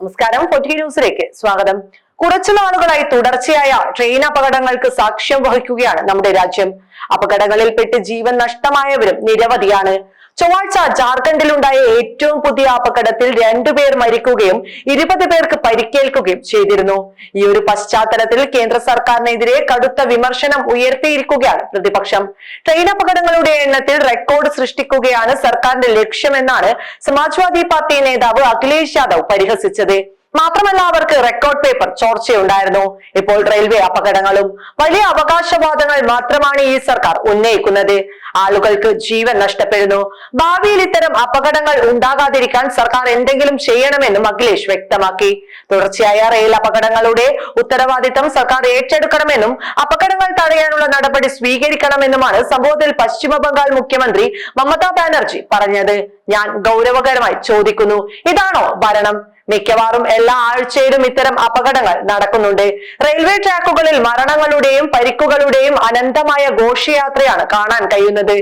നമസ്കാരം. കൊട്ടി ന്യൂസിലേക്ക് സ്വാഗതം. കുറച്ചു നാളുകളായി തുടർച്ചയായ ട്രെയിൻ അപകടങ്ങൾക്ക് സാക്ഷ്യം വഹിക്കുകയാണ് നമ്മുടെ രാജ്യം. അപകടങ്ങളിൽപ്പെട്ട് ജീവൻ നഷ്ടമായവരും നിരവധിയാണ്. ചൊവ്വാഴ്ച ജാർഖണ്ഡിലുണ്ടായ ഏറ്റവും പുതിയ അപകടത്തിൽ രണ്ടുപേർ മരിക്കുകയും ഇരുപത് പേർക്ക് പരിക്കേൽക്കുകയും ചെയ്തിരുന്നു. ഈ ഒരു പശ്ചാത്തലത്തിൽ കേന്ദ്ര സർക്കാരിനെതിരെ കടുത്ത വിമർശനം ഉയർത്തിയിരിക്കുകയാണ് പ്രതിപക്ഷം. ട്രെയിൻ അപകടങ്ങളുടെ എണ്ണത്തിൽ റെക്കോർഡ് സൃഷ്ടിക്കുകയാണ് സർക്കാരിന്റെ ലക്ഷ്യമെന്നാണ് സമാജ്വാദി പാർട്ടി നേതാവ് അഖിലേഷ് യാദവ് പരിഹസിച്ചത്. മാത്രമല്ല അവർക്ക് റെക്കോർഡ് പേപ്പർ ചോർച്ചയുണ്ടായിരുന്നു. ഇപ്പോൾ റെയിൽവേ അപകടങ്ങളും വലിയ അവകാശവാദങ്ങൾ മാത്രമാണ് ഈ സർക്കാർ ഉന്നയിക്കുന്നത്. ആളുകൾക്ക് ജീവൻ നഷ്ടപ്പെടുന്നു. ഭാവിയിൽ ഇത്തരം അപകടങ്ങൾ ഉണ്ടാകാതിരിക്കാൻ സർക്കാർ എന്തെങ്കിലും ചെയ്യണമെന്നും അഖിലേഷ് വ്യക്തമാക്കി. തുടർച്ചയായ റെയിൽ അപകടങ്ങളുടെ ഉത്തരവാദിത്തം സർക്കാർ ഏറ്റെടുക്കണമെന്നും അപകടങ്ങൾ തടയാനുള്ള നടപടി സ്വീകരിക്കണമെന്നുമാണ് സംഭവത്തിൽ പശ്ചിമ ബംഗാൾ മുഖ്യമന്ത്രി മമതാ ബാനർജി പറഞ്ഞത്. ഞാൻ ഗൗരവകരമായി ചോദിക്കുന്നു. ഇതാണോ ഭരണം? മിക്കവാറും എല്ലാ ആഴ്ചയിലും ഇത്തരം അപകടങ്ങൾ നടക്കുന്നുണ്ട്. റെയിൽവേ ട്രാക്കുകളിൽ മരണങ്ങളുടെയും പരിക്കുകളുടെയും അനന്തമായ ഘോഷയാത്രയാണ് കാണാൻ കഴിയുന്നത്.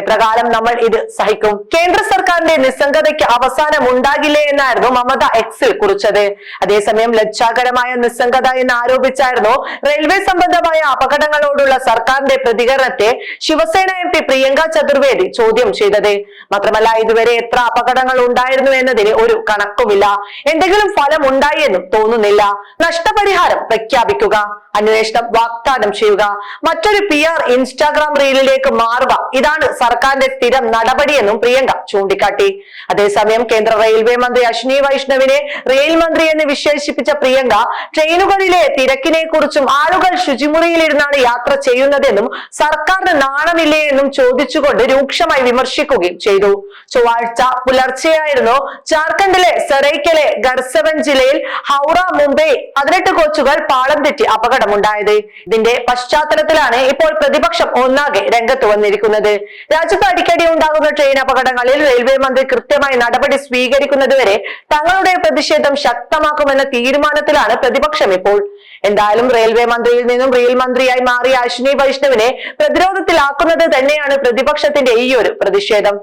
എത്രകാലം നമ്മൾ ഇത് സഹിക്കും? കേന്ദ്ര സർക്കാരിന്റെ നിസ്സംഗതയ്ക്ക് അവസാനം ഉണ്ടാകില്ലേ എന്നായിരുന്നു മമത എക്സിൽ കുറിച്ചത്. അതേസമയം ലജ്ജാകരമായ നിസ്സംഗത എന്ന് ആരോപിച്ചായിരുന്നു റെയിൽവേ സംബന്ധമായ അപകടങ്ങളോടുള്ള സർക്കാരിന്റെ പ്രതികരണത്തെ ശിവസേന എം പി പ്രിയങ്ക ചതുർവേദി ചോദ്യം ചെയ്തത്. മാത്രമല്ല ഇതുവരെ എത്ര അപകടങ്ങൾ ഉണ്ടായിരുന്നു എന്നതിന് ഒരു കണക്കുമില്ല. എന്തെങ്കിലും ഫലം ഉണ്ടായി എന്നും തോന്നുന്നില്ല. നഷ്ടപരിഹാരം പ്രഖ്യാപിക്കുക. അന്വേഷണം വാഗ്ദാനം ചെയ്യുക. മറ്റൊരു പി ആർ ഇൻസ്റ്റാഗ്രാം റീലിലേക്ക് മാറുക. ഇതാണ് സർക്കാരിന്റെ സ്ഥിരം നടപടിയെന്നും പ്രിയങ്ക ചൂണ്ടിക്കാട്ടി. അതേസമയം കേന്ദ്ര റെയിൽവേ മന്ത്രി അശ്വിനി വൈഷ്ണവിനെ റെയിൽ മന്ത്രി എന്ന് വിശേഷിപ്പിച്ച പ്രിയങ്ക ട്രെയിനുകളിലെ തിരക്കിനെ കുറിച്ചും ആളുകൾ ശുചിമുറിയിലിരുന്നാണ് യാത്ര ചെയ്യുന്നതെന്നും സർക്കാരിന് നാണമില്ലേ എന്നും ചോദിച്ചുകൊണ്ട് രൂക്ഷമായി വിമർശിക്കുകയും ചെയ്തു. ചൊവ്വാഴ്ച പുലർച്ചെയായിരുന്നു ജാർഖണ്ഡിലെ സെറൈക്കലെ ഗർസവൻ ജില്ലയിൽ ഹൗറ മുംബൈ പതിനെട്ട് കോച്ചുകൾ പാളം തെറ്റി അപകടമുണ്ടായത്. ഇതിന്റെ പശ്ചാത്തലത്തിലാണ് ഇപ്പോൾ പ്രതിപക്ഷം ഒന്നാകെ രംഗത്ത് വന്നിരിക്കുന്നത്. രാജ്യത്ത് അടിക്കടി ഉണ്ടാകുന്ന ട്രെയിൻ അപകടങ്ങളിൽ റെയിൽവേ മന്ത്രി കൃത്യമായി നടപടി സ്വീകരിക്കുന്നതുവരെ തങ്ങളുടെ പ്രതിഷേധം ശക്തമാക്കുമെന്ന തീരുമാനത്തിലാണ് പ്രതിപക്ഷം ഇപ്പോൾ എന്തായാലും റെയിൽവേ മന്ത്രിയിൽ നിന്നും റെയിൽ മന്ത്രിയായി മാറിയ അശ്വിനി വൈഷ്ണവിനെ പ്രതിരോധത്തിലാക്കുന്നത് തന്നെയാണ് പ്രതിപക്ഷത്തിന്റെ ഈ ഒരു പ്രതിഷേധം.